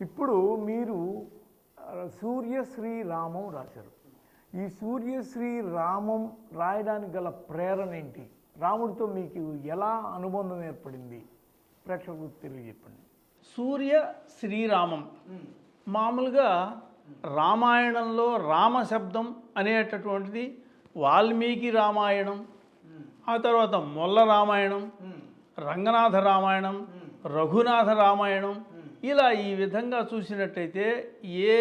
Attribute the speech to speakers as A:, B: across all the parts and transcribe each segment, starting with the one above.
A: ఇప్పుడు మీరు ఆ, సూర్య శ్రీరామం రాశారు. ఈ సూర్య శ్రీరామం రాయడానికి గల ప్రేరణ ఏంటి? రాముడితో మీకు ఎలా అనుబంధం ఏర్పడింది? ప్రేక్షకులకు తెలియజెప్పండి.
B: సూర్య శ్రీరామం మామూలుగా రామాయణంలో రామ శబ్దం అనేటటువంటిది వాల్మీకి రామాయణం ఆ తర్వాత మొల్ల రామాయణం రంగనాథ రామాయణం రఘునాథ రామాయణం ఇలా ఈ విధంగా చూసినట్టయితే ఏ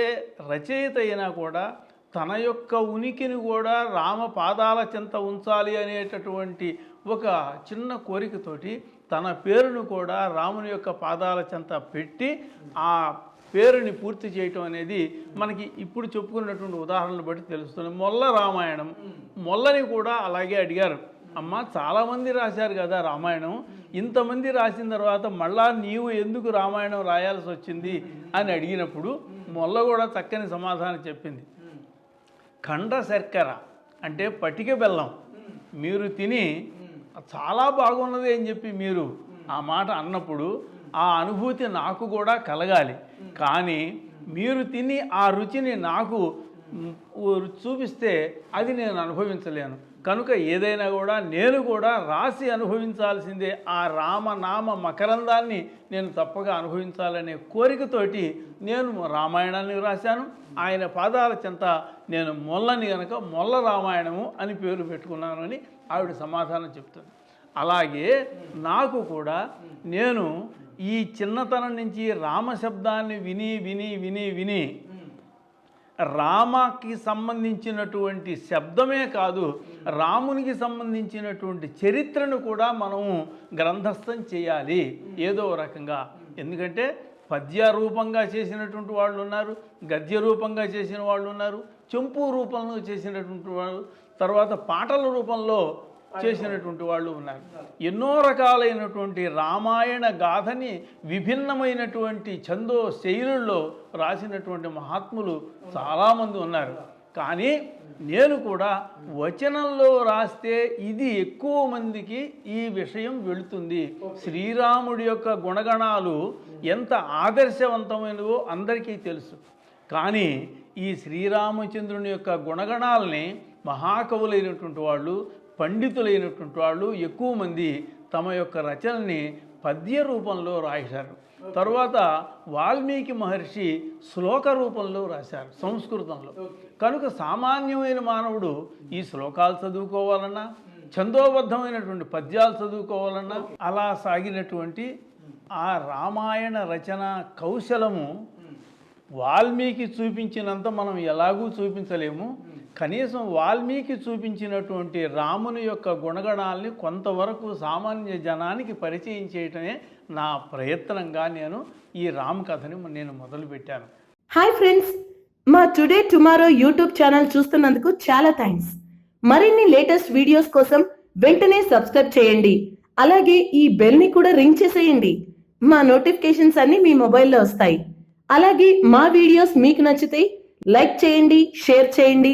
B: రచయిత అయినా కూడా తన యొక్క ఉనికిని కూడా రామ పాదాల చెంత ఉంచాలి అనేటటువంటి ఒక చిన్న కోరికతోటి తన పేరును కూడా రాముని యొక్క పాదాల చెంత పెట్టి ఆ పేరుని పూర్తి చేయటం అనేది మనకి ఇప్పుడు చెప్పుకున్నటువంటి ఉదాహరణలు బట్టి తెలుస్తుంది. మొల్ల రామాయణం. మొల్లని కూడా అలాగే అడిగారు. అమ్మ చాలామంది రాశారు కదా రామాయణం. ఇంతమంది రాసిన తర్వాత మళ్ళా నీవు ఎందుకు రామాయణం రాయాల్సి వచ్చింది అని అడిగినప్పుడు మొల్ల కూడా చక్కని సమాధానం చెప్పింది. ఖండ శర్కర అంటే పటిక బెల్లం. మీరు తిని చాలా బాగున్నది అని చెప్పి మీరు ఆ మాట అన్నప్పుడు ఆ అనుభూతి నాకు కూడా కలగాలి. కానీ మీరు తిని ఆ రుచిని నాకు చూపిస్తే అది నేను అనుభవించలేను. కనుక ఏదైనా కూడా నేను కూడా రాసి అనుభవించాల్సిందే ఆ రామనామ మకరందాన్ని నేను తప్పగా అనుభవించాలనే కోరికతోటి నేను రామాయణాన్ని రాశాను. ఆయన పాదాల చెంత నేను మొల్లని కనుక మొల్ల రామాయణము అని పేరు పెట్టుకున్నాను అని ఆవిడ సమాధానం చెప్తుంది. అలాగే నాకు కూడా నేను ఈ చిన్నతనం నుంచి రామ శబ్దాన్ని విని విని విని విని రామకి సంబంధించినటువంటి శబ్దమే కాదు రామునికి సంబంధించినటువంటి చరిత్రను కూడా మనము గ్రంథస్థం చేయాలి. ఏదో రకంగా. ఎందుకంటే పద్య రూపంగా చేసినటువంటి వాళ్ళు ఉన్నారు గద్య రూపంగా చేసిన వాళ్ళు ఉన్నారు చెంపు రూపంలో చేసినటువంటి వాళ్ళు తర్వాత పాటల రూపంలో చేసినటువంటి వాళ్ళు ఉన్నారు. ఎన్నో రకాలైనటువంటి రామాయణ గాథని విభిన్నమైనటువంటి ఛందో శైలుల్లో రాసినటువంటి మహాత్ములు చాలామంది ఉన్నారు. కానీ నేను కూడా వచనంలో రాస్తే ఇది ఎక్కువ మందికి ఈ విషయం వెళుతుంది. శ్రీరాముడి యొక్క గుణగణాలు ఎంత ఆదర్శవంతమైనవో అందరికీ తెలుసు. కానీ ఈ శ్రీరామచంద్రుని యొక్క గుణగణాలని మహాకవులైనటువంటి వాళ్ళు పండితులైనటువంటి వాళ్ళు ఎక్కువ మంది తమ యొక్క రచనల్ని పద్య రూపంలో రాశారు. తర్వాత వాల్మీకి మహర్షి శ్లోక రూపంలో రాశారు సంస్కృతంలో. కనుక సామాన్యమైన మానవుడు ఈ శ్లోకాలు చదువుకోవాలన్నా ఛందోబద్ధమైనటువంటి పద్యాలు చదువుకోవాలన్నా అలా సాగినటువంటి ఆ రామాయణ రచన కౌశలము వాల్మీకి చూపించినంత మనం ఎలాగూ చూపించలేము. కనీసం వాల్మీకి చూపించినటువంటి రాముని యొక్క గుణగణాల్ని కొంతవరకు సామాన్య జనానికి పరిచయం చేయటమే నా ప్రయత్నంగా నేను ఈ రామ్ కథని నేను మొదలుపెట్టాను.
C: హాయ్ ఫ్రెండ్స్ మా టుడే టుమారో యూట్యూబ్ ఛానల్ చూస్తున్నందుకు చాలా థ్యాంక్స్ మరిన్ని లేటెస్ట్ వీడియోస్ కోసం వెంటనే సబ్స్క్రైబ్ చేయండి. అలాగే ఈ బెల్ని కూడా రింగ్ చేసేయండి. మా నోటిఫికేషన్స్ అన్ని మీ మొబైల్లో వస్తాయి. అలాగే మా వీడియోస్ మీకు నచ్చితే లైక్ చేయండి షేర్ చేయండి.